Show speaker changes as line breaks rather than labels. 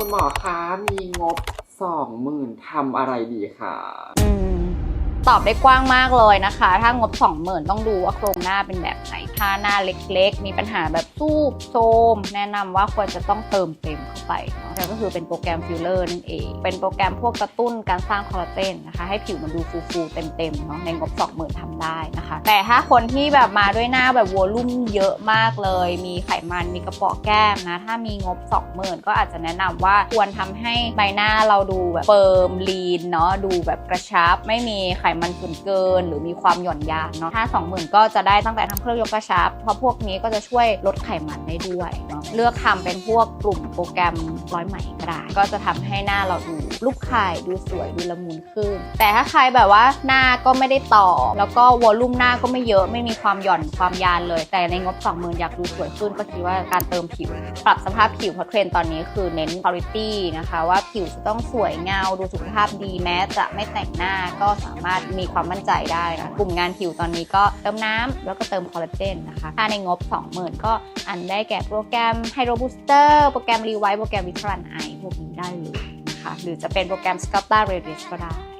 คุณหมอคะมีงบสองหมื่นทำอะไรดีคะ
อืม ตอบได้กว้างมากเลยนะคะ ถ้างบ 20,000 ต้องดูว่าโครงหน้าเป็นแบบไหน ถ้าหน้าเล็กๆ มีปัญหาแบบซูบโซมแนะนำว่าควรจะต้องเติมเต็มเข้าไปเนาะก็คือเป็นโปรแกรมฟิลเลอร์นั่นเอง เป็นโปรแกรมพวกกระตุ้นการสร้างคอลลาเจนนะคะ ให้ผิวมันดูฟูๆเต็มๆเนาะในงบ 20,000ทำได้นะคะ แต่ถ้าคนที่แบบมาด้วยหน้าแบบวอลลุ่มเยอะมากเลย มีไขมันมีกระเปาะแก้มนะ ถ้ามีงบ 20,000 ก็อาจจะแนะนำว่าควรทำให้ใบหน้าเราดูแบบเฟิร์มลีนเนาะดูแบบกระชับไม่มีไขมันเกินเกินหรือมีความหย่อนยานเนาะถ้า 20,000 ก็จะได้ตั้งแต่ทำเครื่องยกกระชับ เพราะพวกนี้ก็จะช่วยลดไขมันได้ด้วยเนาะเลือกทำเป็นพวกกลุ่มโปรแกรมร้อยไหมก็ได้ ก็จะทำให้หน้าเราดู รูปไข่ดูสวยดูละมุนขึ้น แต่ถ้าใครแบบว่าหน้าก็ไม่ได้ต่อ แล้วก็วอลลุ่มหน้าก็ไม่เยอะไม่มีความหย่อนความยานเลย แต่ในงบ20,000อยากดูสวยขึ้นก็คิดว่าการเติมผิว ปรับสภาพผิวเพราะเทรนตอนนี้คือเน้น quality นะคะว่าผิวจะต้องสวยเงาดูสุขภาพดีแม้จะไม่แต่งหน้าก็สามารถมีความมั่นใจได้นะกลุ่มงานผิวตอนนี้ก็เติมน้ำแล้วก็เติมคอลลาเจนนะคะถ้าในงบ 20,000 ก็อันได้แก่โปรแกรม Hydro Booster โปรแกรม Revive โปรแกรม Vitran Eye พวกนี้ได้เลย หรือจะเป็นโปรแกรม Sculpta Redis ก็ได้